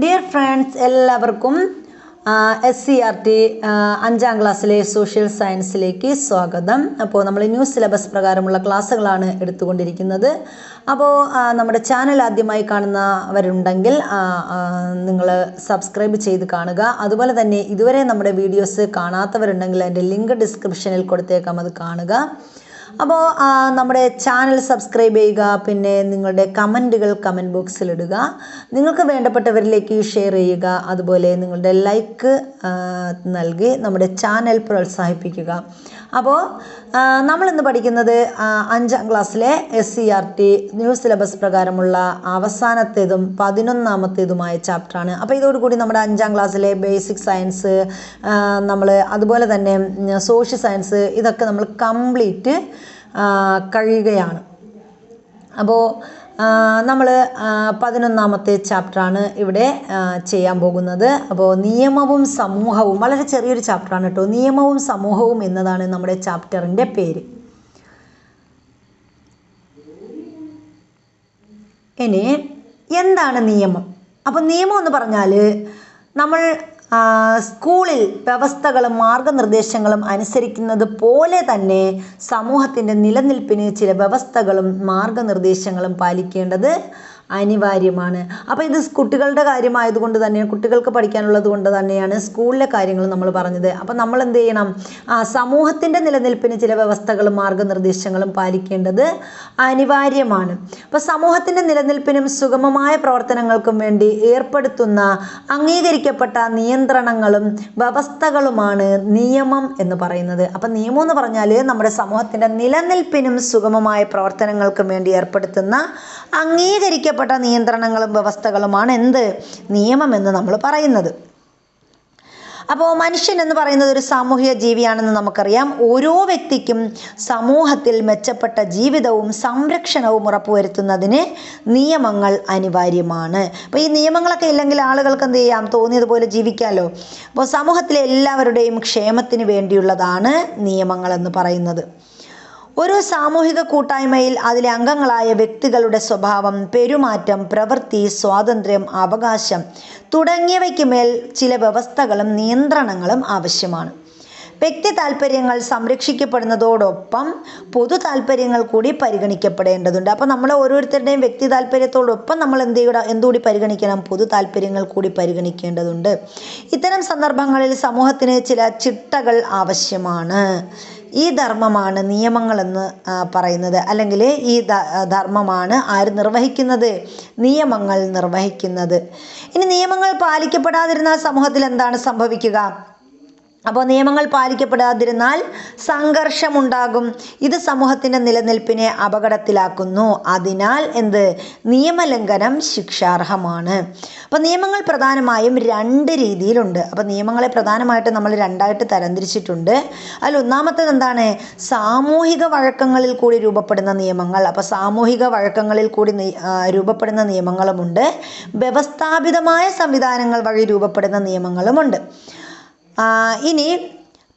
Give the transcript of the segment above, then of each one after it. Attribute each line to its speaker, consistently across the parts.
Speaker 1: Dear friends എല്ലാവർക്കും S C R T അഞ്ചാം ക്ലാസ്സിലെ സോഷ്യൽ സയൻസിലേക്ക് സ്വാഗതം. അപ്പോൾ നമ്മൾ ന്യൂ സിലബസ് പ്രകാരമുള്ള ക്ലാസ്സുകളാണ് എടുത്തുകൊണ്ടിരിക്കുന്നത്. അപ്പോൾ നമ്മുടെ ചാനൽ ആദ്യമായി കാണുന്നവരുണ്ടെങ്കിൽ നിങ്ങൾ സബ്സ്ക്രൈബ് ചെയ്ത് കാണുക. അതുപോലെ തന്നെ ഇതുവരെ നമ്മുടെ വീഡിയോസ് കാണാത്തവരുണ്ടെങ്കിൽ അതിന്റെ ലിങ്ക് ഡിസ്ക്രിപ്ഷനിൽ കൊടുത്തേക്കാം അത് കാണുക. അപ്പോൾ നമ്മുടെ ചാനൽ സബ്സ്ക്രൈബ് ചെയ്യുക പിന്നെ നിങ്ങളുടെ കമന്റുകൾ കമന്റ് ബോക്സിൽ ഇടുക നിങ്ങൾക്ക് വേണ്ടപ്പെട്ടവരിലേക്ക് ഷെയർ ചെയ്യുക അതുപോലെ നിങ്ങളുടെ ലൈക്ക് നൽകി നമ്മുടെ ചാനൽ പ്രോത്സാഹിപ്പിക്കുക. അപ്പോൾ നമ്മളിന്ന് പഠിക്കുന്നത് അഞ്ചാം ക്ലാസ്സിലെ S C R T new syllabus പ്രകാരമുള്ള അവസാനത്തേതും പതിനൊന്നാമത്തേതുമായ ചാപ്റ്ററാണ് അപ്പോൾ ഇതോടുകൂടി നമ്മുടെ അഞ്ചാം ക്ലാസ്സിലെ ബേസിക് സയൻസ് നമ്മൾ അതുപോലെ തന്നെ സോഷ്യൽ സയൻസ് ഇതൊക്കെ നമ്മൾ കംപ്ലീറ്റ് കഴിയുകയാണ്. അപ്പോൾ നമ്മൾ പതിനൊന്നാമത്തെ ചാപ്റ്ററാണ് ഇവിടെ ചെയ്യാൻ പോകുന്നത്. അപ്പോൾ നിയമവും സമൂഹവും വളരെ ചെറിയൊരു ചാപ്റ്ററാണ് കേട്ടോ. നിയമവും സമൂഹവും എന്നതാണ് നമ്മുടെ ചാപ്റ്ററിന്റെ പേര്. ഇനി എന്താണ് നിയമം? അപ്പോൾ നിയമം എന്ന് പറഞ്ഞാൽ നമ്മൾ സ്കൂളിൽ വ്യവസ്ഥകളും മാർഗനിർദ്ദേശങ്ങളും അനുസരിക്കുന്നത് പോലെ തന്നെ സമൂഹത്തിന്റെ നിലനിൽപ്പിന് ചില വ്യവസ്ഥകളും മാർഗനിർദ്ദേശങ്ങളും പാലിക്കേണ്ടത് അനിവാര്യമാണ്. അപ്പോൾ ഇത് കുട്ടികളുടെ കാര്യമായതുകൊണ്ട് തന്നെ കുട്ടികൾക്ക് പഠിക്കാനുള്ളത് കൊണ്ട് തന്നെയാണ് സ്കൂളിലെ കാര്യങ്ങൾ നമ്മൾ പറഞ്ഞത്. അപ്പോൾ നമ്മൾ എന്ത് ചെയ്യണം? ആ സമൂഹത്തിന്റെ നിലനിൽപ്പിന് ചില വ്യവസ്ഥകളും മാർഗനിർദ്ദേശങ്ങളും പാലിക്കേണ്ടത് അനിവാര്യമാണ്. അപ്പോൾ സമൂഹത്തിന്റെ നിലനിൽപ്പിനും സുഗമമായ പ്രവർത്തനങ്ങൾക്കും വേണ്ടി ഏർപ്പെടുത്തുന്ന അംഗീകരിക്കപ്പെട്ട നിയന്ത്രണങ്ങളും വ്യവസ്ഥകളുമാണ് നിയമം എന്ന് പറയുന്നത്. അപ്പം നിയമം എന്ന് പറഞ്ഞാൽ നമ്മുടെ സമൂഹത്തിന്റെ നിലനിൽപ്പിനും സുഗമമായ പ്രവർത്തനങ്ങൾക്കും വേണ്ടി ഏർപ്പെടുത്തുന്ന അംഗീകരിക്കപ്പെട്ട നിയന്ത്രണങ്ങളും വ്യവസ്ഥകളുമാണ് എന്ത്? നിയമമെന്ന് നമ്മൾ പറയുന്നത്. അപ്പോൾ മനുഷ്യൻ എന്ന് പറയുന്നത് ഒരു സാമൂഹിക ജീവിയാണെന്ന് നമുക്കറിയാം. ഓരോ വ്യക്തിക്കും സമൂഹത്തിൽ മെച്ചപ്പെട്ട ജീവിതവും സംരക്ഷണവും ഉറപ്പുവരുത്തുന്നതിന് നിയമങ്ങൾ അനിവാര്യമാണ്. അപ്പോൾ ഈ നിയമങ്ങളൊക്കെ ഇല്ലെങ്കിൽ ആളുകൾക്ക് എന്ത് ചെയ്യാം? തോന്നിയതുപോലെ ജീവിക്കാമല്ലോ അപ്പോൾ സമൂഹത്തിലെ എല്ലാവരുടെയും ക്ഷേമത്തിന് വേണ്ടിയുള്ളതാണ് നിയമങ്ങൾ എന്ന് പറയുന്നത്. ഒരു സാമൂഹിക കൂട്ടായ്മയിൽ അതിലെ അംഗങ്ങളായ വ്യക്തികളുടെ സ്വഭാവം പെരുമാറ്റം പ്രവൃത്തി സ്വാതന്ത്ര്യം അവകാശം തുടങ്ങിയവയ്ക്ക് മേൽ ചില വ്യവസ്ഥകളും നിയന്ത്രണങ്ങളും ആവശ്യമാണ്. വ്യക്തി താല്പര്യങ്ങൾ സംരക്ഷിക്കപ്പെടുന്നതോടൊപ്പം പൊതു താല്പര്യങ്ങൾ കൂടി പരിഗണിക്കപ്പെടേണ്ടതുണ്ട്. അപ്പോൾ നമ്മൾ ഓരോരുത്തരുടെയും വ്യക്തി താല്പര്യത്തോടൊപ്പം നമ്മൾ എന്ത് ചെയ്യണം? എന്തുകൂടി പരിഗണിക്കണം? പൊതു താല്പര്യങ്ങൾ കൂടി പരിഗണിക്കേണ്ടതുണ്ട്. ഇത്തരം സന്ദർഭങ്ങളിൽ സമൂഹത്തിന് ചില ചിട്ടകൾ ആവശ്യമാണ്. ഈ ധർമ്മമാണ് നിയമങ്ങളെന്ന് പറയുന്നത്. അല്ലെങ്കിൽ ഈ ധർമ്മമാണ് ആര് നിർവഹിക്കുന്നത്? നിയമങ്ങൾ നിർവഹിക്കുന്നത്. ഇനി നിയമങ്ങൾ പാലിക്കപ്പെടാതിരുന്ന സമൂഹത്തിൽ എന്താണ് സംഭവിക്കുക? അപ്പോൾ നിയമങ്ങൾ പാലിക്കപ്പെടാതിരുന്നാൽ സംഘർഷമുണ്ടാകും. ഇത് സമൂഹത്തിന്റെ നിലനിൽപ്പിനെ അപകടത്തിലാക്കുന്നു. അതിനാൽ എന്ത്? നിയമലംഘനം ശിക്ഷാർഹമാണ്. അപ്പോൾ നിയമങ്ങൾ പ്രധാനമായും രണ്ട് രീതിയിലുണ്ട്. അപ്പോൾ നിയമങ്ങളെ പ്രധാനമായിട്ട് നമ്മൾ രണ്ടായിട്ട് തരംതിരിച്ചിട്ടുണ്ട്. അതിൽ ഒന്നാമത്തേത് എന്താണ്? സാമൂഹിക വഴക്കങ്ങളിൽ കൂടി രൂപപ്പെടുന്ന നിയമങ്ങൾ. അപ്പോൾ സാമൂഹിക വഴക്കങ്ങളിൽ കൂടി രൂപപ്പെടുന്ന നിയമങ്ങളുമുണ്ട്. വ്യവസ്ഥാപിതമായ സംവിധാനങ്ങൾ വഴി രൂപപ്പെടുന്ന നിയമങ്ങളുമുണ്ട്. ഇനി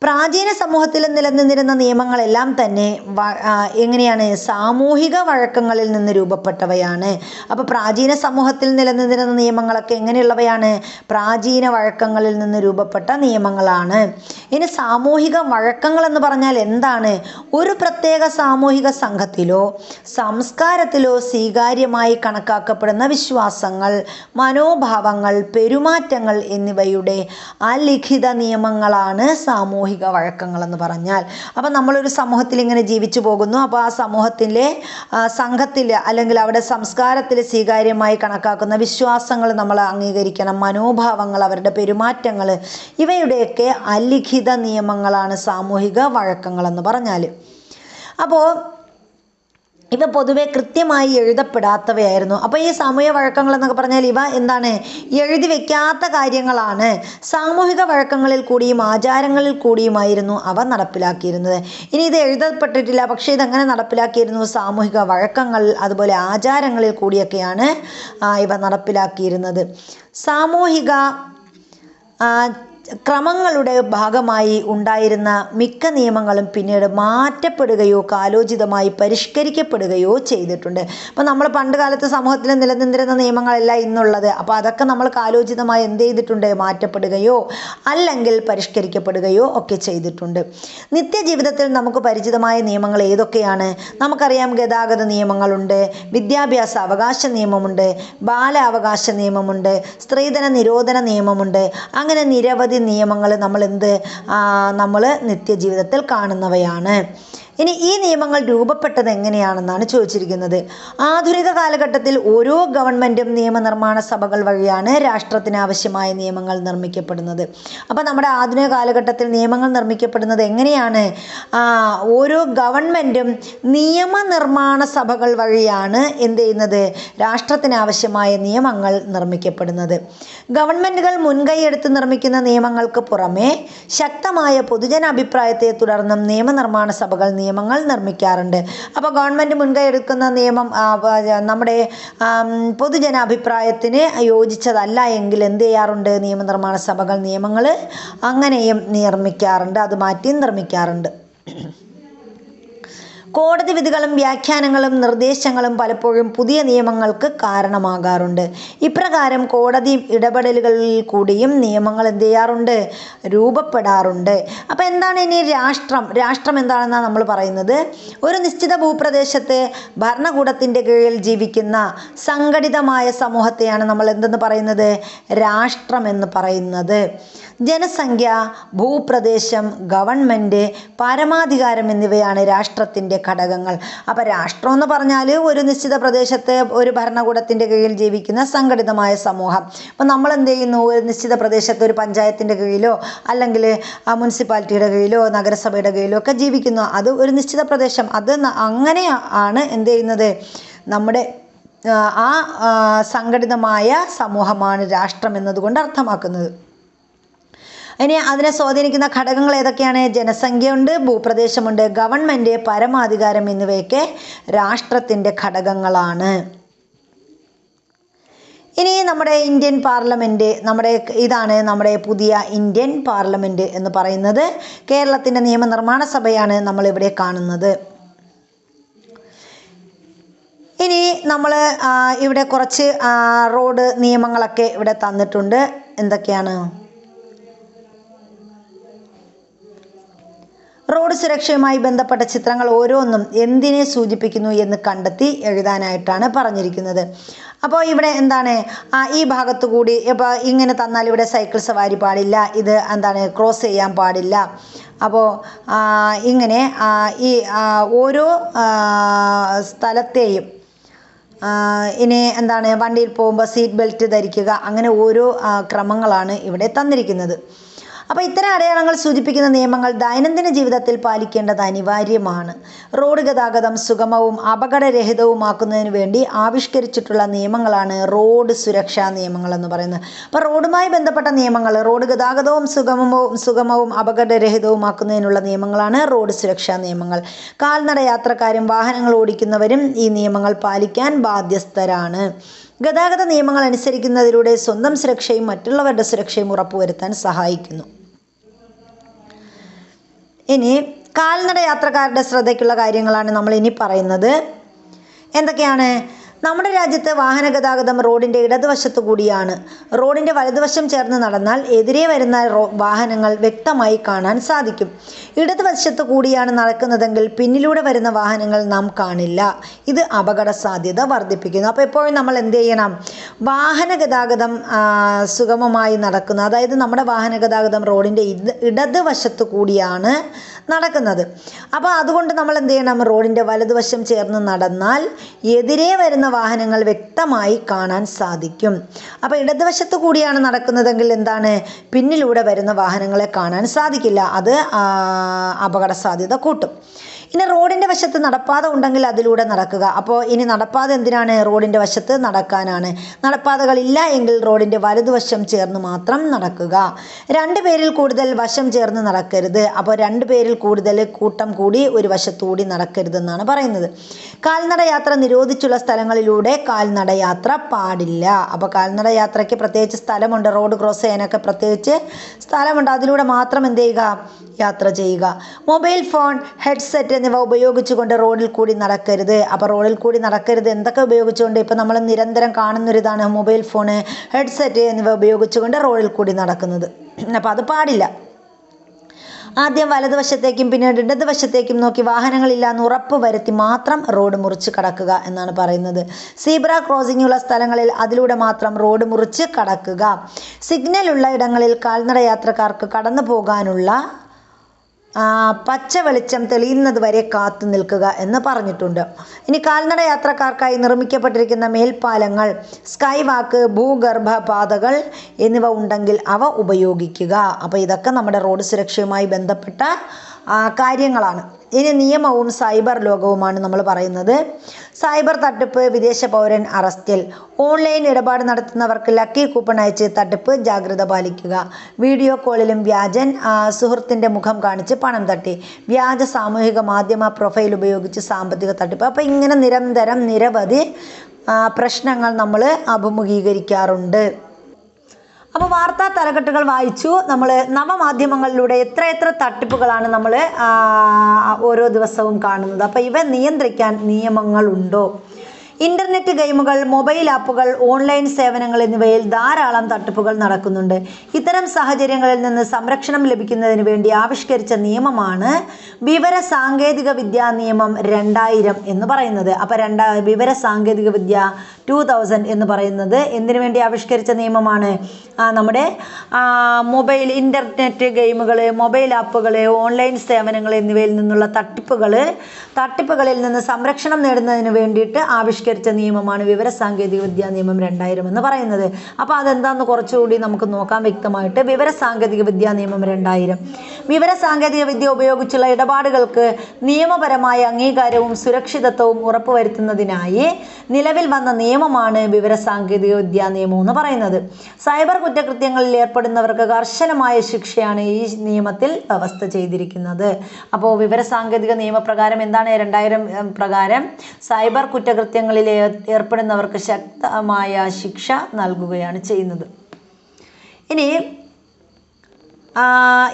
Speaker 1: പ്രാചീന സമൂഹത്തിൽ നിലനിന്നിരുന്ന നിയമങ്ങളെല്ലാം തന്നെ എങ്ങനെയാണ് സാമൂഹിക വഴക്കങ്ങളിൽ നിന്ന് രൂപപ്പെട്ടവയാണ്. അപ്പോൾ പ്രാചീന സമൂഹത്തിൽ നിലനിന്നിരുന്ന നിയമങ്ങളൊക്കെ എങ്ങനെയുള്ളവയാണ്? പ്രാചീന വഴക്കങ്ങളിൽ നിന്ന് രൂപപ്പെട്ട നിയമങ്ങളാണ്. ഇനി സാമൂഹിക വഴക്കങ്ങൾ എന്ന് പറഞ്ഞാൽ എന്താണ്? ഒരു പ്രത്യേക സാമൂഹിക സംഘത്തിലോ സംസ്കാരത്തിലോ സ്വീകാര്യമായി കണക്കാക്കപ്പെടുന്ന വിശ്വാസങ്ങൾ മനോഭാവങ്ങൾ പെരുമാറ്റങ്ങൾ എന്നിവയുടെ അലിഖിത നിയമങ്ങളാണ് സാമൂഹിക സാമൂഹിക വഴക്കങ്ങളെന്ന് പറഞ്ഞാൽ. അപ്പം നമ്മളൊരു സമൂഹത്തിൽ ഇങ്ങനെ ജീവിച്ചു പോകുന്നു. അപ്പോൾ ആ സമൂഹത്തിലെ സംഘത്തിൽ അല്ലെങ്കിൽ അവിടെ സംസ്കാരത്തിൽ സ്വീകാര്യമായി കണക്കാക്കുന്ന വിശ്വാസങ്ങൾ നമ്മൾ അംഗീകരിക്കണം. മനോഭാവങ്ങൾ അവരുടെ പെരുമാറ്റങ്ങൾ ഇവയുടെയൊക്കെ അലിഖിത നിയമങ്ങളാണ് സാമൂഹിക വഴക്കങ്ങളെന്ന് പറഞ്ഞാൽ അപ്പോൾ ഇവ പൊതുവെ കൃത്യമായി എഴുതപ്പെടാത്തവയായിരുന്നു. അപ്പോൾ ഈ സാമൂഹ്യ വഴക്കങ്ങൾ എന്നൊക്കെ പറഞ്ഞാൽ ഇവ എന്താണ്? എഴുതി വെക്കാത്ത കാര്യങ്ങളാണ്. സാമൂഹിക വഴക്കങ്ങളിൽ കൂടിയും ആചാരങ്ങളിൽ കൂടിയുമായിരുന്നു അവ നടപ്പിലാക്കിയിരുന്നത്. ഇനി ഇത് എഴുതപ്പെട്ടിട്ടില്ല. പക്ഷേ ഇതെങ്ങനെ നടപ്പിലാക്കിയിരുന്നു സാമൂഹിക വഴക്കങ്ങൾ അതുപോലെ ആചാരങ്ങളിൽ കൂടിയൊക്കെയാണ് ഇവ നടപ്പിലാക്കിയിരുന്നത്. സാമൂഹിക ക്രമങ്ങളുടെ ഭാഗമായി ഉണ്ടായിരുന്ന മിക്ക നിയമങ്ങളും പിന്നീട് മാറ്റപ്പെടുകയോ കാലോചിതമായി പരിഷ്കരിക്കപ്പെടുകയോ ചെയ്തിട്ടുണ്ട്. അപ്പോൾ നമ്മൾ പണ്ട് കാലത്ത് സമൂഹത്തിൽ നിലനിന്നിരുന്ന നിയമങ്ങളല്ല ഇന്നുള്ളത്. അപ്പോൾ അതൊക്കെ നമ്മൾ കാലോചിതമായി എന്ത് ചെയ്തിട്ടുണ്ട്? മാറ്റപ്പെടുകയോ അല്ലെങ്കിൽ പരിഷ്കരിക്കപ്പെടുകയോ ഒക്കെ ചെയ്തിട്ടുണ്ട്. നിത്യജീവിതത്തിൽ നമുക്ക് പരിചിതമായ നിയമങ്ങൾ ഏതൊക്കെയാണ്? നമുക്കറിയാം ഗതാഗത നിയമങ്ങളുണ്ട് വിദ്യാഭ്യാസ അവകാശ നിയമമുണ്ട് ബാലാവകാശ നിയമമുണ്ട് സ്ത്രീധന നിരോധന നിയമമുണ്ട്. അങ്ങനെ നിരവധി നിയമങ്ങൾ നമ്മൾ എന്ത് നമ്മൾ നിത്യജീവിതത്തിൽ കാണുന്നവയാണ്. ഇനി ഈ നിയമങ്ങൾ രൂപപ്പെട്ടത് എങ്ങനെയാണെന്നാണ് ചോദിച്ചിരിക്കുന്നത്. ആധുനിക കാലഘട്ടത്തിൽ ഓരോ ഗവൺമെന്റും നിയമനിർമ്മാണ സഭകൾ വഴിയാണ് രാഷ്ട്രത്തിന് ആവശ്യമായ നിയമങ്ങൾ നിർമ്മിക്കപ്പെടുന്നത്. അപ്പോൾ നമ്മുടെ ആധുനിക കാലഘട്ടത്തിൽ നിയമങ്ങൾ നിർമ്മിക്കപ്പെടുന്നത് എങ്ങനെയാണ്? ഓരോ ഗവൺമെന്റും നിയമനിർമ്മാണ സഭകൾ വഴിയാണ് എന്ത് ചെയ്യുന്നത്? രാഷ്ട്രത്തിന് ആവശ്യമായ നിയമങ്ങൾ നിർമ്മിക്കപ്പെടുന്നത്. ഗവൺമെന്റുകൾ മുൻകൈയെടുത്ത് നിർമ്മിക്കുന്ന നിയമങ്ങൾക്ക് പുറമെ ശക്തമായ പൊതുജനാഭിപ്രായത്തെ തുടർന്നും നിയമനിർമ്മാണ സഭകൾ നിയമങ്ങൾ നിർമ്മിക്കാറുണ്ട്. അപ്പോൾ ഗവൺമെന്റ് മുൻകൈ എടുക്കുന്ന നിയമം നമ്മുടെ പൊതുജനാഭിപ്രായത്തിന് യോജിച്ചതല്ല എങ്കിൽ എന്ത് ചെയ്യാറുണ്ട്? നിയമനിർമ്മാണ സഭകൾ നിയമങ്ങൾ അങ്ങനെയും നിർമ്മിക്കാറുണ്ട്. അത് മാറ്റി നിർമ്മിക്കാറുണ്ട്. കോടതി വിധികളും വ്യാഖ്യാനങ്ങളും നിർദ്ദേശങ്ങളും പലപ്പോഴും പുതിയ നിയമങ്ങൾക്ക് കാരണമാകാറുണ്ട്. ഇപ്രകാരം കോടതി ഇടപെടലുകളിൽ കൂടിയും നിയമങ്ങൾ എന്ത് ചെയ്യാറുണ്ട്? രൂപപ്പെടാറുണ്ട്. അപ്പോൾ എന്താണ് ഇനി രാഷ്ട്രം? രാഷ്ട്രം എന്താണെന്നാണ് നമ്മൾ പറയുന്നത്? ഒരു നിശ്ചിത ഭൂപ്രദേശത്ത് ഭരണകൂടത്തിന്റെ കീഴിൽ ജീവിക്കുന്ന സംഘടിതമായ സമൂഹത്തെയാണ് നമ്മൾ എന്തെന്ന് പറയുന്നത്? രാഷ്ട്രം എന്ന് പറയുന്നത്. ജനസംഖ്യ ഭൂപ്രദേശം ഗവൺമെന്റ് പരമാധികാരം എന്നിവയാണ് രാഷ്ട്രത്തിന്റെ ഘടകങ്ങൾ. അപ്പോൾ രാഷ്ട്രം എന്ന് പറഞ്ഞാൽ ഒരു നിശ്ചിത പ്രദേശത്തെ ഒരു ഭരണകൂടത്തിന്റെ കീഴിൽ ജീവിക്കുന്ന സംഘടിതമായ സമൂഹം. അപ്പോൾ നമ്മൾ എന്ത് ചെയ്യുന്നു? ഒരു നിശ്ചിത പ്രദേശത്തെ ഒരു പഞ്ചായത്തിന്റെ കീഴിലോ അല്ലെങ്കിൽ മുനിസിപ്പാലിറ്റിയുടെ കീഴിലോ നഗരസഭയുടെ കീഴിലോ ഒക്കെ ജീവിക്കുന്നു. അത് ഒരു നിശ്ചിത പ്രദേശം. അത് അങ്ങനെ ആണ് എന്ത് ചെയ്യുന്നത്? നമ്മുടെ ആ, സംഘടിതമായ സമൂഹമാണ് രാഷ്ട്രം എന്നതുകൊണ്ട് അർത്ഥമാക്കുന്നത്. ഇനി അതിനെ സ്വാധീനിക്കുന്ന ഘടകങ്ങൾ ഏതൊക്കെയാണ്? ജനസംഖ്യയുണ്ട് ഭൂപ്രദേശമുണ്ട് ഗവൺമെന്റ് പരമാധികാരം എന്നിവയൊക്കെ രാഷ്ട്രത്തിന്റെ ഘടകങ്ങളാണ്. ഇനി നമ്മുടെ ഇന്ത്യൻ പാർലമെന്റ് നമ്മുടെ ഇതാണ് നമ്മുടെ പുതിയ ഇന്ത്യൻ പാർലമെന്റ് എന്ന് പറയുന്നത്. കേരളത്തിന്റെ നിയമനിർമ്മാണ സഭയാണ് നമ്മളിവിടെ കാണുന്നത്. ഇനി നമ്മൾ ഇവിടെ കുറച്ച് റോഡ് നിയമങ്ങളൊക്കെ ഇവിടെ തന്നിട്ടുണ്ട്. എന്തൊക്കെയാണ്? റോഡ് സുരക്ഷയുമായി ബന്ധപ്പെട്ട ചിത്രങ്ങൾ ഓരോന്നും എന്തിനെ സൂചിപ്പിക്കുന്നു എന്ന് കണ്ടെത്തി എഴുതാനായിട്ടാണ് പറഞ്ഞിരിക്കുന്നത്. അപ്പോൾ ഇവിടെ എന്താണ്? ഈ ഭാഗത്തു കൂടി ഇപ്പോൾ ഇങ്ങനെ തന്നാൽ ഇവിടെ സൈക്കിൾ സവാരി പാടില്ല ഇത് എന്താണ് ക്രോസ് ചെയ്യാൻ പാടില്ല. അപ്പോൾ ഇങ്ങനെ ഈ ഓരോ സ്ഥലത്തെയും ഇനി എന്താണ് വണ്ടിയിൽ പോകുമ്പോൾ സീറ്റ് ബെൽറ്റ് ധരിക്കുക അങ്ങനെ ഓരോ ക്രമങ്ങളാണ് ഇവിടെ തന്നിരിക്കുന്നത്. അപ്പോൾ ഇത്തരം അടയാളങ്ങൾ സൂചിപ്പിക്കുന്ന നിയമങ്ങൾ ദൈനംദിന ജീവിതത്തിൽ പാലിക്കേണ്ടത് അനിവാര്യമാണ്. റോഡ് ഗതാഗതം സുഗമവും അപകടരഹിതവുമാക്കുന്നതിന് വേണ്ടി ആവിഷ്കരിച്ചിട്ടുള്ള നിയമങ്ങളാണ് റോഡ് സുരക്ഷാ നിയമങ്ങൾ എന്ന് പറയുന്നത്. അപ്പോൾ റോഡുമായി ബന്ധപ്പെട്ട നിയമങ്ങൾ റോഡ് ഗതാഗതവും സുഗമവും സുഗമവും അപകടരഹിതവുമാക്കുന്നതിനുള്ള നിയമങ്ങളാണ് റോഡ് സുരക്ഷാ നിയമങ്ങൾ. കാൽനട യാത്രക്കാരും വാഹനങ്ങൾ ഓടിക്കുന്നവരും ഈ നിയമങ്ങൾ പാലിക്കാൻ ബാധ്യസ്ഥരാണ്. ഗതാഗത നിയമങ്ങൾ അനുസരിക്കുന്നതിലൂടെ സ്വന്തം സുരക്ഷയും മറ്റുള്ളവരുടെ സുരക്ഷയും ഉറപ്പുവരുത്താൻ സഹായിക്കുന്നു. ഇനി കാൽനട യാത്രക്കാരുടെ ശ്രദ്ധയ്ക്കുള്ള കാര്യങ്ങളാണ് നമ്മൾ ഇനി പറയുന്നത്. എന്തൊക്കെയാണ്? നമ്മുടെ രാജ്യത്ത് വാഹന ഗതാഗതം റോഡിന്റെ ഇടതുവശത്തു കൂടിയാണ്. റോഡിന്റെ വലതുവശം ചേർന്ന് നടന്നാൽ എതിരെ വരുന്ന വാഹനങ്ങൾ വ്യക്തമായി കാണാൻ സാധിക്കും. ഇടതുവശത്തു കൂടിയാണ് നടക്കുന്നതെങ്കിൽ പിന്നിലൂടെ വരുന്ന വാഹനങ്ങൾ നാം കാണില്ല. ഇത് അപകട സാധ്യത വർദ്ധിപ്പിക്കുന്നു. അപ്പോൾ എപ്പോഴും നമ്മൾ എന്ത് ചെയ്യണം? വാഹന ഗതാഗതം സുഗമമായി നടക്കുന്നു അതായത് നമ്മുടെ വാഹന ഗതാഗതം റോഡിന്റെ ഇട ഇടതുവശത്ത് കൂടിയാണ് നടക്കുന്നത്. അപ്പോൾ അതുകൊണ്ട് നമ്മൾ എന്ത് ചെയ്യണം? റോഡിന്റെ വലതുവശം ചേർന്ന് നടന്നാൽ എതിരെ വരുന്ന വാഹനങ്ങൾ വ്യക്തമായി കാണാൻ സാധിക്കും. അപ്പോൾ ഇടതുവശത്ത് കൂടിയാണ് നടക്കുന്നതെങ്കിൽ എന്താണ്? പിന്നിലൂടെ വരുന്ന വാഹനങ്ങളെ കാണാൻ സാധിക്കില്ല. അത് അപകട സാധ്യത കൂട്ടും. ഇനി റോഡിന്റെ വശത്ത് നടപ്പാത ഉണ്ടെങ്കിൽ അതിലൂടെ നടക്കുക. അപ്പോൾ ഇനി നടപ്പാത എന്തിനാണ് റോഡിന്റെ വശത്ത് നടക്കാനാണ്? നടപ്പാതകളില്ല എങ്കിൽ റോഡിന്റെ വലതുവശം ചേർന്ന് മാത്രം നടക്കുക. രണ്ട് പേരിൽ കൂടുതൽ വശം ചേർന്ന് നടക്കരുത്. അപ്പോൾ രണ്ട് പേരിൽ കൂടുതൽ കൂട്ടം കൂടി ഒരു വശത്തുകൂടി നടക്കരുതെന്നാണ് പറയുന്നത്. കാൽനട യാത്ര നിരോധിച്ചുള്ള സ്ഥലങ്ങളിലൂടെ കാൽനട യാത്ര പാടില്ല. അപ്പോൾ കാൽനട യാത്രയ്ക്ക് പ്രത്യേകിച്ച് സ്ഥലമുണ്ട്. റോഡ് ക്രോസ് ചെയ്യാനൊക്കെ പ്രത്യേകിച്ച് സ്ഥലമുണ്ട്. അതിലൂടെ മാത്രം എന്ത് ചെയ്യുക? യാത്ര ചെയ്യുക. മൊബൈൽ ഫോൺ ഹെഡ്സെറ്റ് എന്നിവ ഉപയോഗിച്ചുകൊണ്ട് റോഡിൽ കൂടി നടക്കരുത്. അപ്പോൾ റോഡിൽ കൂടി നടക്കരുത് എന്തൊക്കെ ഉപയോഗിച്ചുകൊണ്ട് ഇപ്പോൾ നമ്മൾ നിരന്തരം കാണുന്നൊരിതാണ് മൊബൈൽ ഫോണ് ഹെഡ്സെറ്റ് എന്നിവ ഉപയോഗിച്ചുകൊണ്ട് റോഡിൽ കൂടി നടക്കുന്നത്. അപ്പോൾ അത് പാടില്ല. ആദ്യം വലതുവശത്തേക്കും പിന്നീട് ഇടതുവശത്തേക്കും നോക്കി വാഹനങ്ങളില്ല എന്ന് ഉറപ്പ് വരുത്തി മാത്രം റോഡ് മുറിച്ച് കടക്കുക എന്നാണ് പറയുന്നത്. സീബ്ര ക്രോസിംഗ് ഉള്ള സ്ഥലങ്ങളിൽ അതിലൂടെ മാത്രം റോഡ് മുറിച്ച് കടക്കുക. സിഗ്നൽ ഉള്ള ഇടങ്ങളിൽ കാൽനട യാത്രക്കാർക്ക് കടന്നു പോകാനുള്ള പച്ച വെളിച്ചം തെളിയുന്നത് വരെ കാത്തു നിൽക്കുക എന്ന് പറഞ്ഞിട്ടുണ്ട്. ഇനി കാൽനട യാത്രക്കാർക്കായി നിർമ്മിക്കപ്പെട്ടിരിക്കുന്ന മേൽപ്പാലങ്ങൾ സ്കൈ വാക്ക് ഭൂഗർഭ പാതകൾ എന്നിവ ഉണ്ടെങ്കിൽ അവ ഉപയോഗിക്കുക. അപ്പോൾ ഇതൊക്കെ നമ്മുടെ റോഡ് സുരക്ഷയുമായി ബന്ധപ്പെട്ട കാര്യങ്ങളാണ്. ഇനി നിയമവും സൈബർ ലോകവുമാണ് നമ്മൾ പറയുന്നത്. സൈബർ തട്ടിപ്പ് വിദേശ പൗരൻ അറസ്റ്റിൽ. ഓൺലൈൻ ഇടപാട് നടത്തുന്നവർക്ക് ലക്കി കൂപ്പൺ അയച്ച് തട്ടിപ്പ് ജാഗ്രത പാലിക്കുക. വീഡിയോ കോളിലും വ്യാജൻ സുഹൃത്തിന്റെ മുഖം കാണിച്ച് പണം തട്ടി. വ്യാജ സാമൂഹിക മാധ്യമ പ്രൊഫൈൽ ഉപയോഗിച്ച് സാമ്പത്തിക തട്ടിപ്പ്. അപ്പോൾ ഇങ്ങനെ നിരന്തരം നിരവധി പ്രശ്നങ്ങൾ നമ്മൾ അഭിമുഖീകരിക്കാറുണ്ട്. അപ്പോൾ വാർത്താ തലക്കെട്ടുകൾ വായിച്ചു. നമ്മൾ നവമാധ്യമങ്ങളിലൂടെ എത്ര എത്ര തട്ടിപ്പുകളാണ് നമ്മൾ ഓരോ ദിവസവും കാണുന്നത്. അപ്പോൾ ഇവ നിയന്ത്രിക്കാൻ നിയമങ്ങളുണ്ടോ ഇന്റർനെറ്റ് ഗെയിമുകൾ മൊബൈൽ ആപ്പുകൾ ഓൺലൈൻ സേവനങ്ങൾ എന്നിവയിൽ ധാരാളം തട്ടിപ്പുകൾ നടക്കുന്നുണ്ട്. ഇത്തരം സാഹചര്യങ്ങളിൽ നിന്ന് സംരക്ഷണം ലഭിക്കുന്നതിന് വേണ്ടി ആവിഷ്കരിച്ച നിയമമാണ് വിവര സാങ്കേതിക വിദ്യാ നിയമം രണ്ടായിരം എന്ന് പറയുന്നത്. അപ്പോൾ രണ്ടാ വിവര സാങ്കേതിക വിദ്യ ടു തൗസൻഡ് എന്ന് പറയുന്നത് എന്തിനു വേണ്ടി ആവിഷ്കരിച്ച നിയമമാണ്? നമ്മുടെ മൊബൈൽ ഇന്റർനെറ്റ് ഗെയിമുകൾ മൊബൈൽ ആപ്പുകൾ ഓൺലൈൻ സേവനങ്ങൾ എന്നിവയിൽ നിന്നുള്ള തട്ടിപ്പുകൾ തട്ടിപ്പുകളിൽ നിന്ന് സംരക്ഷണം നേടുന്നതിന് വേണ്ടിയിട്ട് ആവിഷ്കരിച്ച നിയമമാണ് വിവര സാങ്കേതിക വിദ്യാ നിയമം രണ്ടായിരം എന്ന് പറയുന്നത്. അപ്പോൾ അതെന്താണെന്ന് കുറച്ചുകൂടി നമുക്ക് നോക്കാം വ്യക്തമായിട്ട്. വിവര സാങ്കേതിക വിദ്യാ നിയമം രണ്ടായിരം. വിവര സാങ്കേതിക വിദ്യ ഉപയോഗിച്ചുള്ള ഇടപാടുകൾക്ക് നിയമപരമായ അംഗീകാരവും സുരക്ഷിതത്വവും ഉറപ്പുവരുത്തുന്നതിനായി നിലവിൽ വന്ന നിയമമാണ് വിവര സാങ്കേതിക വിദ്യാ നിയമം എന്ന് പറയുന്നത്. സൈബർ കുറ്റകൃത്യങ്ങളിൽ ഏർപ്പെടുന്നവർക്ക് കർശനമായ ശിക്ഷയാണ് ഈ നിയമത്തിൽ വ്യവസ്ഥ ചെയ്തിരിക്കുന്നത്. അപ്പോൾ വിവരസാങ്കേതിക നിയമപ്രകാരം എന്താണ് രണ്ടായിരം പ്രകാരം? സൈബർ കുറ്റകൃത്യങ്ങളിൽ ഏർപ്പെടുന്നവർക്ക് ശക്തമായ ശിക്ഷ നൽകുകയാണ് ചെയ്യുന്നത്. ഇനി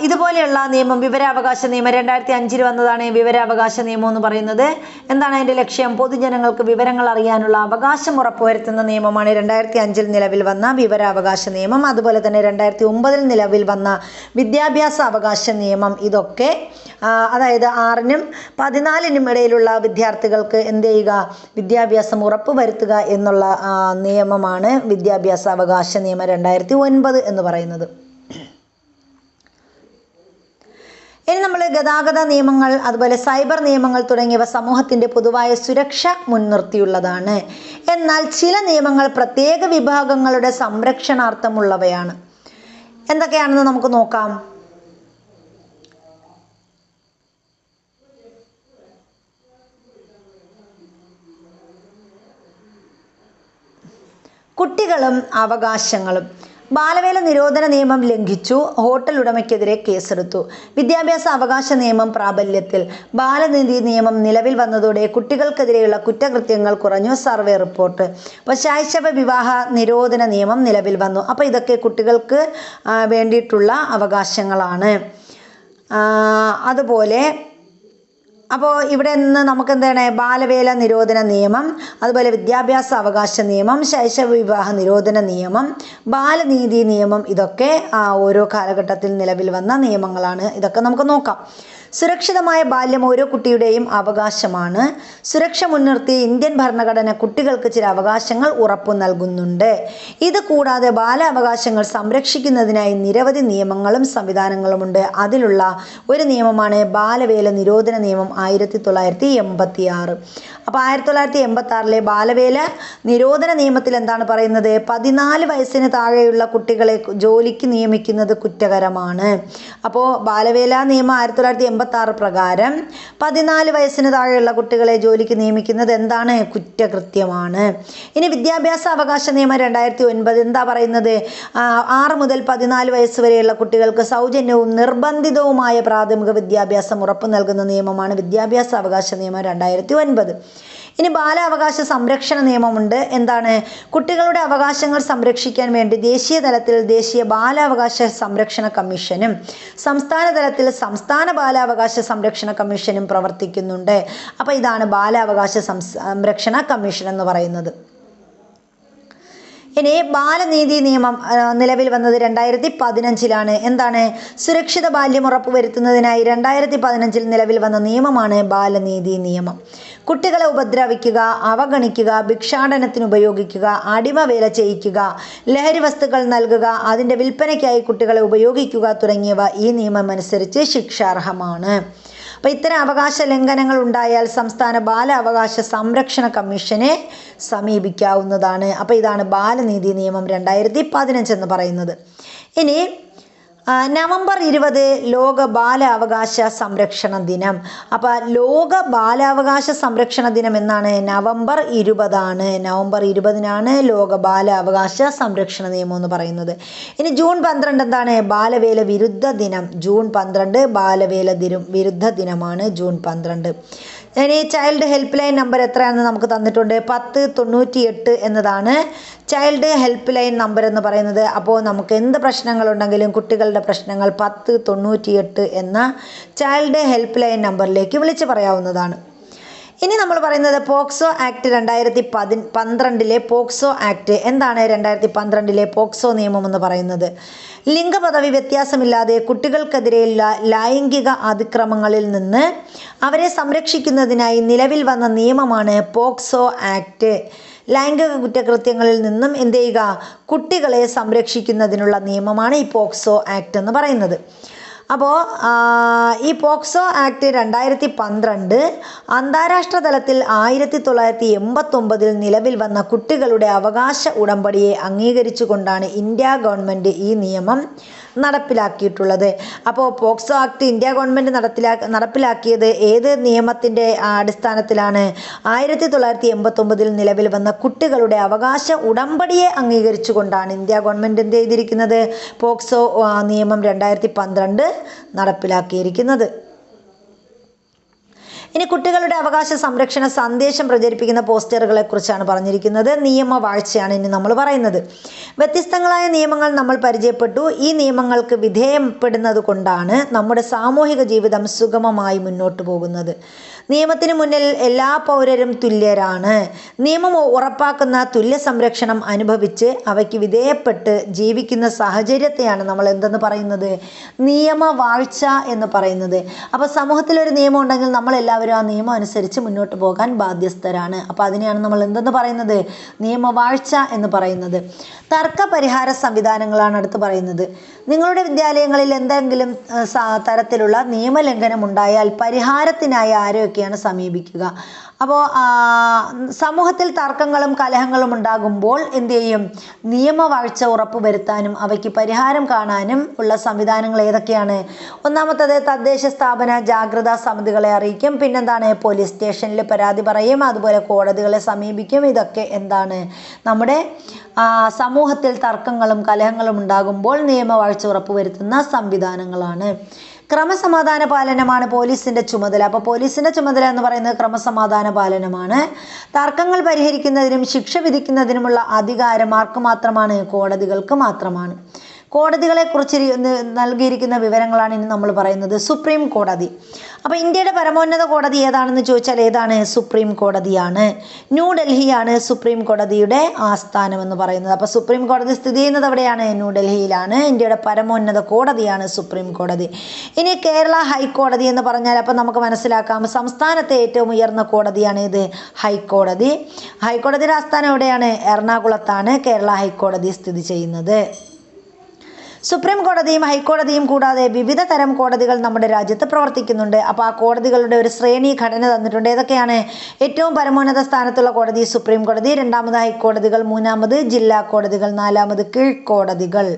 Speaker 1: ഇതുപോലെയുള്ള നിയമം വിവരാവകാശ നിയമം രണ്ടായിരത്തി അഞ്ചിൽ വന്നതാണ് വിവരാവകാശ നിയമം എന്ന് പറയുന്നത്. എന്താണ് അതിന്റെ ലക്ഷ്യം? പൊതുജനങ്ങൾക്ക് വിവരങ്ങൾ അറിയാനുള്ള അവകാശം ഉറപ്പുവരുത്തുന്ന നിയമമാണ് രണ്ടായിരത്തി അഞ്ചിൽ നിലവിൽ വന്ന വിവരാവകാശ നിയമം. അതുപോലെ തന്നെ രണ്ടായിരത്തി ഒമ്പതിൽ നിലവിൽ വന്ന വിദ്യാഭ്യാസ അവകാശ നിയമം ഇതൊക്കെ അതായത് ആറിനും പതിനാലിനും ഇടയിലുള്ള വിദ്യാർത്ഥികൾക്ക് എന്ത് ചെയ്യുക? വിദ്യാഭ്യാസം ഉറപ്പുവരുത്തുക എന്നുള്ള നിയമമാണ് വിദ്യാഭ്യാസ അവകാശ നിയമം രണ്ടായിരത്തി ഒൻപത് എന്ന് പറയുന്നത് ഇനി നമ്മൾ ഗതാഗത നിയമങ്ങൾ അതുപോലെ സൈബർ നിയമങ്ങൾ തുടങ്ങിയവ സമൂഹത്തിന്റെ പൊതുവായ സുരക്ഷ മുൻനിർത്തിയുള്ളതാണ്. എന്നാൽ ചില നിയമങ്ങൾ പ്രത്യേക വിഭാഗങ്ങളുടെ സംരക്ഷണാർത്ഥമുള്ളവയാണ്. എന്തൊക്കെയാണെന്ന് നമുക്ക് നോക്കാം. കുട്ടികളും അവകാശങ്ങളും. ബാലവേല നിരോധന നിയമം ലംഘിച്ചു. ഹോട്ടൽ ഉടമയ്ക്കെതിരെ കേസെടുത്തു. വിദ്യാഭ്യാസ അവകാശ നിയമം പ്രാബല്യത്തിൽ. ബാലനീതി നിയമം നിലവിൽ വന്നതോടെ കുട്ടികൾക്കെതിരെയുള്ള കുറ്റകൃത്യങ്ങൾ കുറഞ്ഞു. Survey report. അപ്പോൾ ശൈശവ വിവാഹ നിരോധന നിയമം നിലവിൽ വന്നു. അപ്പോൾ ഇതൊക്കെ കുട്ടികൾക്ക് വേണ്ടിയിട്ടുള്ള അവകാശങ്ങളാണ്. അതുപോലെ അപ്പോൾ ഇവിടെ നിന്ന് നമുക്ക് എന്താണ് ബാലവേല നിരോധന നിയമം അതുപോലെ വിദ്യാഭ്യാസ അവകാശ നിയമം ശൈശവ വിവാഹ നിരോധന നിയമം ബാലനീതി നിയമം ഇതൊക്കെ ഓരോ കാലഘട്ടത്തിൽ നിലവിൽ വന്ന നിയമങ്ങളാണ്. ഇതൊക്കെ നമുക്ക് നോക്കാം. സുരക്ഷിതമായ ബാല്യം ഓരോ കുട്ടിയുടെയും അവകാശമാണ്. സുരക്ഷ മുൻനിർത്തി ഇന്ത്യൻ ഭരണഘടന കുട്ടികൾക്ക് ചില അവകാശങ്ങൾ ഉറപ്പു നൽകുന്നുണ്ട്. ഇത് കൂടാതെ ബാലാവകാശങ്ങൾ സംരക്ഷിക്കുന്നതിനായി നിരവധി നിയമങ്ങളും സംവിധാനങ്ങളുമുണ്ട്. അതിലുള്ള ഒരു നിയമമാണ് ബാലവേല നിരോധന നിയമം ആയിരത്തി തൊള്ളായിരത്തി എൺപത്തി ആറ് അപ്പോൾ ആയിരത്തി തൊള്ളായിരത്തി എൺപത്തി ആറിലെ ബാലവേല നിരോധന നിയമത്തിൽ എന്താണ് പറയുന്നത്? പതിനാല് വയസ്സിന് താഴെയുള്ള കുട്ടികളെ ജോലിക്ക് നിയമിക്കുന്നത് കുറ്റകരമാണ്. അപ്പോൾ ബാലവേല നിയമം ആയിരത്തി തൊള്ളായിരത്തി എൺപത്തി ആറ് പ്രകാരം പതിനാല് വയസ്സിന് താഴെയുള്ള കുട്ടികളെ ജോലിക്ക് നിയമിക്കുന്നത് എന്താണ് കുറ്റകൃത്യമാണ്? ഇനി വിദ്യാഭ്യാസ അവകാശ നിയമം രണ്ടായിരത്തി ഒൻപത് എന്താ പറയുന്നത്? ആറ് മുതൽ പതിനാല് വയസ്സ് വരെയുള്ള കുട്ടികൾക്ക് സൗജന്യവും നിർബന്ധിതവുമായ പ്രാഥമിക വിദ്യാഭ്യാസം ഉറപ്പു നൽകുന്ന നിയമമാണ് വിദ്യാഭ്യാസ അവകാശ നിയമം രണ്ടായിരത്തി ഒൻപത്. ഇനി ബാലാവകാശ സംരക്ഷണ നിയമമുണ്ട്. എന്താണ്? കുട്ടികളുടെ അവകാശങ്ങൾ സംരക്ഷിക്കാൻ വേണ്ടി ദേശീയ തലത്തിൽ ദേശീയ ബാലാവകാശ സംരക്ഷണ കമ്മീഷനും സംസ്ഥാന തലത്തിൽ സംസ്ഥാന ബാലാവകാശ സംരക്ഷണ കമ്മീഷനും പ്രവർത്തിക്കുന്നുണ്ട്. അപ്പോൾ ഇതാണ് ബാലാവകാശ സംരക്ഷണ കമ്മീഷൻ എന്ന് പറയുന്നത്. ഇനി ബാലനീതി നിയമം നിലവിൽ വന്നത് രണ്ടായിരത്തി പതിനഞ്ചിലാണ് എന്താണ്? സുരക്ഷിത ബാല്യം ഉറപ്പുവരുത്തുന്നതിനായി രണ്ടായിരത്തി പതിനഞ്ചിൽ നിലവിൽ വന്ന നിയമമാണ് ബാലനീതി നിയമം. കുട്ടികളെ ഉപദ്രവിക്കുക അവഗണിക്കുക ഭിക്ഷാടനത്തിന് ഉപയോഗിക്കുക അടിമവേല ചെയ്യിക്കുക ലഹരി വസ്തുക്കൾ നൽകുക അതിന്റെ വിൽപ്പനയ്ക്കായി കുട്ടികളെ ഉപയോഗിക്കുക തുടങ്ങിയവ ഈ നിയമം അനുസരിച്ച് ശിക്ഷാർഹമാണ്. അപ്പോൾ ഇത്തരം അവകാശ ലംഘനങ്ങൾ ഉണ്ടായാൽ സംസ്ഥാന ബാലാവകാശ സംരക്ഷണ കമ്മീഷനെ സമീപിക്കാവുന്നതാണ്. അപ്പോൾ ഇതാണ് ബാലനീതി നിയമം രണ്ടായിരത്തി പതിനഞ്ച് എന്ന് പറയുന്നത്. ഇനി നവംബർ ഇരുപത് ലോക ബാലാവകാശ സംരക്ഷണ ദിനം. അപ്പോൾ ലോക ബാലാവകാശ സംരക്ഷണ ദിനം എന്നാണ് നവംബർ ഇരുപതാണ്. നവംബർ ഇരുപതിനാണ് ലോക ബാലാവകാശ സംരക്ഷണ നിയമം എന്ന് പറയുന്നത്. ഇനി ജൂൺ പന്ത്രണ്ട് എന്താണ് ബാലവേല വിരുദ്ധ ദിനം. ജൂൺ പന്ത്രണ്ട് ബാലവേല ദിനം വിരുദ്ധ ദിനമാണ് ജൂൺ പന്ത്രണ്ട്. ഇനി ചൈൽഡ് ഹെൽപ്പ് ലൈൻ നമ്പർ എത്രയാണെന്ന് നമുക്ക് തന്നിട്ടുണ്ട്? പത്ത് തൊണ്ണൂറ്റി എട്ട് എന്നതാണ് ചൈൽഡ് ഹെൽപ്പ് ലൈൻ നമ്പർ എന്ന് പറയുന്നത്. അപ്പോൾ നമുക്ക് എന്ത് പ്രശ്നങ്ങളുണ്ടെങ്കിലും കുട്ടികളുടെ പ്രശ്നങ്ങൾ പത്ത് തൊണ്ണൂറ്റി എട്ട് എന്ന ചൈൽഡ് ഹെൽപ്പ് ലൈൻ നമ്പറിലേക്ക് വിളിച്ച് പറയാവുന്നതാണ്. ഇനി നമ്മൾ പറയുന്നത് പോക്സോ ആക്ട് രണ്ടായിരത്തി പതി പന്ത്രണ്ടിലെ പോക്സോ ആക്ട്. എന്താണ് രണ്ടായിരത്തി പന്ത്രണ്ടിലെ പോക്സോ നിയമം എന്ന് പറയുന്നത്? ലിംഗപദവി വ്യത്യാസമില്ലാതെ കുട്ടികൾക്കെതിരെ ലൈംഗിക അതിക്രമങ്ങളിൽ നിന്ന് അവരെ സംരക്ഷിക്കുന്നതിനായി നിലവിൽ വന്ന നിയമമാണ് പോക്സോ ആക്ട്. ലൈംഗിക കുറ്റകൃത്യങ്ങളിൽ നിന്നും എന്ത് ചെയ്യുക? കുട്ടികളെ സംരക്ഷിക്കുന്നതിനുള്ള നിയമമാണ് ഈ പോക്സോ ആക്ട് എന്ന് പറയുന്നത്. അപ്പോൾ ഈ പോക്സോ ആക്ട് രണ്ടായിരത്തി പന്ത്രണ്ട് അന്താരാഷ്ട്ര തലത്തിൽ ആയിരത്തി തൊള്ളായിരത്തി എൺപത്തൊമ്പതിൽ നിലവിൽ വന്ന കുട്ടികളുടെ അവകാശ ഉടമ്പടിയെ അംഗീകരിച്ചുകൊണ്ടാണ് ഇന്ത്യ ഗവൺമെന്റ് ഈ നിയമം നടപ്പിലാക്കിയിട്ടുള്ളത്. അപ്പോൾ പോക്സോ ആക്ട് ഇന്ത്യ ഗവൺമെന്റ് നടപ്പിലാ നടപ്പിലാക്കിയത് ഏത് നിയമത്തിന്റെ അടിസ്ഥാനത്തിലാണ്? ആയിരത്തി തൊള്ളായിരത്തി എൺപത്തൊമ്പതിൽ നിലവിൽ വന്ന കുട്ടികളുടെ അവകാശ ഉടമ്പടിയെ അംഗീകരിച്ചുകൊണ്ടാണ് ഇന്ത്യ ഗവൺമെന്റ് എന്ത് ചെയ്തിരിക്കുന്നത്? പോക്സോ നിയമം രണ്ടായിരത്തി പന്ത്രണ്ട് നടപ്പിലാക്കിയിരിക്കുന്നത്. ഇനി കുട്ടികളുടെ അവകാശ സംരക്ഷണ സന്ദേശം പ്രചരിപ്പിക്കുന്ന പോസ്റ്ററുകളെ കുറിച്ചാണ് പറഞ്ഞിരിക്കുന്നത്. നിയമവാഴ്ചയാണ് ഇനി നമ്മൾ പറയുന്നത്. വ്യത്യസ്തങ്ങളായ നിയമങ്ങൾ നമ്മൾ പരിചയപ്പെട്ടു. ഈ നിയമങ്ങൾക്ക് വിധേയപ്പെടുന്നത് കൊണ്ടാണ് നമ്മുടെ സാമൂഹിക ജീവിതം സുഗമമായി മുന്നോട്ട് പോകുന്നത്. നിയമത്തിന് മുന്നിൽ എല്ലാ പൗരരും തുല്യരാണ്. നിയമം ഉറപ്പാക്കുന്ന തുല്യ സംരക്ഷണം അനുഭവിച്ച് അവയ്ക്ക് വിധേയപ്പെട്ട് ജീവിക്കുന്ന സാഹചര്യത്തെയാണ് നമ്മൾ എന്തെന്ന് പറയുന്നത്? നിയമവാഴ്ച എന്ന് പറയുന്നത്. അപ്പോൾ സമൂഹത്തിലൊരു നിയമം ഉണ്ടെങ്കിൽ നമ്മൾ എല്ലാവരും ആ നിയമം അനുസരിച്ച് മുന്നോട്ട് പോകാൻ ബാധ്യസ്ഥരാണ്. അപ്പോൾ അതിനെയാണ് നമ്മൾ എന്തെന്ന് പറയുന്നത്? നിയമവാഴ്ച എന്ന് പറയുന്നത്. തർക്ക പരിഹാര സംവിധാനങ്ങളാണ് അടുത്ത് പറയുന്നത്. നിങ്ങളുടെ വിദ്യാലയങ്ങളിൽ എന്തെങ്കിലും തരത്തിലുള്ള നിയമലംഘനം ഉണ്ടായാൽ പരിഹാരത്തിനായി ആരെയൊക്കെയാണ് സമീപിക്കുക? അപ്പോൾ സമൂഹത്തിൽ തർക്കങ്ങളും കലഹങ്ങളും ഉണ്ടാകുമ്പോൾ എന്തു ചെയ്യും? നിയമവാഴ്ച ഉറപ്പുവരുത്താനും അവയ്ക്ക് പരിഹാരം കാണാനും ഉള്ള സംവിധാനങ്ങൾ ഏതൊക്കെയാണ്? ഒന്നാമത്തത് തദ്ദേശ സ്ഥാപന ജാഗ്രതാ സമിതികളെ അറിയിക്കും. പിന്നെന്താണ്? പോലീസ് സ്റ്റേഷനിൽ പരാതി പറയും. അതുപോലെ കോടതികളെ സമീപിക്കും. ഇതൊക്കെ എന്താണ്? നമ്മുടെ സമൂഹത്തിൽ തർക്കങ്ങളും കലഹങ്ങളും ഉണ്ടാകുമ്പോൾ നിയമവാഴ്ച ഉറപ്പുവരുത്തുന്ന സംവിധാനങ്ങളാണ്. ക്രമസമാധാന പാലനമാണ് പോലീസിന്റെ ചുമതല. അപ്പോൾ പോലീസിന്റെ ചുമതല എന്ന് പറയുന്നത് ക്രമസമാധാന പാലനമാണ്. തർക്കങ്ങൾ പരിഹരിക്കുന്നതിനും ശിക്ഷ വിധിക്കുന്നതിനുമുള്ള അധികാരം ആർക്ക് മാത്രമാണ്? കോടതികൾക്ക് മാത്രമാണ്. കോടതികളെ കുറിച്ച് നൽകിയിരിക്കുന്ന വിവരങ്ങളാണ് ഇനി നമ്മൾ പറയുന്നത്. സുപ്രീം കോടതി. അപ്പോൾ ഇന്ത്യയുടെ പരമോന്നത കോടതി ഏതാണെന്ന് ചോദിച്ചാൽ ഏതാണ്? സുപ്രീം കോടതിയാണ്. ന്യൂഡൽഹിയാണ് സുപ്രീം കോടതിയുടെ ആസ്ഥാനം എന്ന് പറയുന്നത്. അപ്പോൾ സുപ്രീം കോടതി സ്ഥിതി ചെയ്യുന്നത് എവിടെയാണ്? ന്യൂഡൽഹിയിലാണ്. ഇന്ത്യയുടെ പരമോന്നത കോടതിയാണ് സുപ്രീം കോടതി. ഇനി കേരള ഹൈക്കോടതി എന്ന് പറഞ്ഞാൽ അപ്പോൾ നമുക്ക് മനസ്സിലാക്കാം. സംസ്ഥാനത്തെ ഏറ്റവും ഉയർന്ന കോടതിയാണ് ഇത് ഹൈക്കോടതി. ഹൈക്കോടതിയുടെ ആസ്ഥാനം എവിടെയാണ്? എറണാകുളത്താണ് കേരള ഹൈക്കോടതി സ്ഥിതി ചെയ്യുന്നത്. സുപ്രീം കോടതിയും ഹൈക്കോടതിയും കൂടാതെ വിവിധ തരം കോടതികൾ നമ്മുടെ രാജ്യത്ത് പ്രവർത്തിക്കുന്നുണ്ട്. അപ്പോൾ ആ കോടതികളുടെ ഒരു ശ്രേണി ഘടന തന്നിട്ടുണ്ട്. ഏതൊക്കെയാണ്? ഏറ്റവും പരമോന്നത സ്ഥാനത്തുള്ള കോടതി സുപ്രീം കോടതി രണ്ടാമത് ഹൈക്കോടതികൾ മൂന്നാമത് ജില്ലാ കോടതികൾ നാലാമത് കീഴ്ക്കോടതികൾ.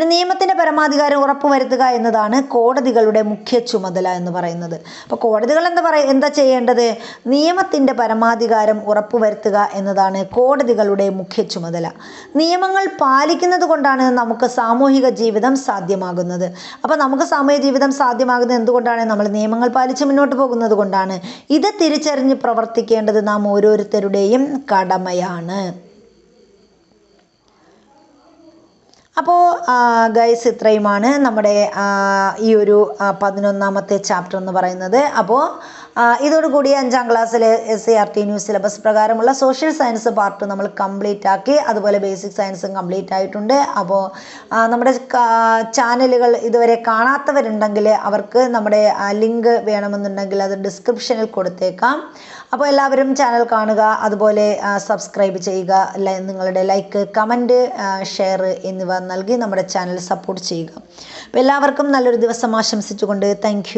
Speaker 1: ഇനി നിയമത്തിന്റെ പരമാധികാരം ഉറപ്പുവരുത്തുക എന്നതാണ് കോടതികളുടെ മുഖ്യ ചുമതല എന്ന് പറയുന്നത്. അപ്പോൾ കോടതികൾ എന്താ പറയ എന്താ ചെയ്യേണ്ടത്? നിയമത്തിന്റെ പരമാധികാരം ഉറപ്പുവരുത്തുക എന്നതാണ് കോടതികളുടെ മുഖ്യ ചുമതല. നിയമങ്ങൾ പാലിക്കുന്നത് കൊണ്ടാണ് നമുക്ക് സാമൂഹിക ജീവിതം സാധ്യമാകുന്നത്. അപ്പോൾ നമുക്ക് സാമൂഹിക ജീവിതം സാധ്യമാകുന്നത് എന്തുകൊണ്ടാണ്? നമ്മൾ നിയമങ്ങൾ പാലിച്ച് മുന്നോട്ട് പോകുന്നത് കൊണ്ടാണ്. ഇത് തിരിച്ചറിഞ്ഞ് പ്രവർത്തിക്കേണ്ടത് നാം ഓരോരുത്തരുടെയും കടമയാണ്. അപ്പോൾ ഗൈസ് ഇത്രയുമാണ് നമ്മുടെ ഈ ഒരു പതിനൊന്നാമത്തെ ചാപ്റ്റർ എന്ന് പറയുന്നത്. അപ്പോൾ ഇതോടുകൂടി അഞ്ചാം ക്ലാസ്സിലെ S C R T new syllabus പ്രകാരമുള്ള സോഷ്യൽ സയൻസ് പാർട്ട് നമ്മൾ കംപ്ലീറ്റ് ആക്കി അതുപോലെ ബേസിക് സയൻസും കംപ്ലീറ്റ് ആയിട്ടുണ്ട്. അപ്പോൾ നമ്മുടെ ചാനലുകൾ ഇതുവരെ കാണാത്തവരുണ്ടെങ്കിൽ അവർക്ക് നമ്മുടെ ലിങ്ക് വേണമെന്നുണ്ടെങ്കിൽ അത് ഡിസ്ക്രിപ്ഷനിൽ കൊടുത്തേക്കാം. അപ്പോൾ എല്ലാവരും ചാനൽ കാണുക അതുപോലെ സബ്സ്ക്രൈബ് ചെയ്യുക നിങ്ങളുടെ ലൈക്ക് കമന്റ് ഷെയർ എന്നിവ നൽകി നമ്മുടെ ചാനൽ സപ്പോർട്ട് ചെയ്യുക. അപ്പോൾ എല്ലാവർക്കും നല്ലൊരു ദിവസം ആശംസിച്ചുകൊണ്ട് താങ്ക്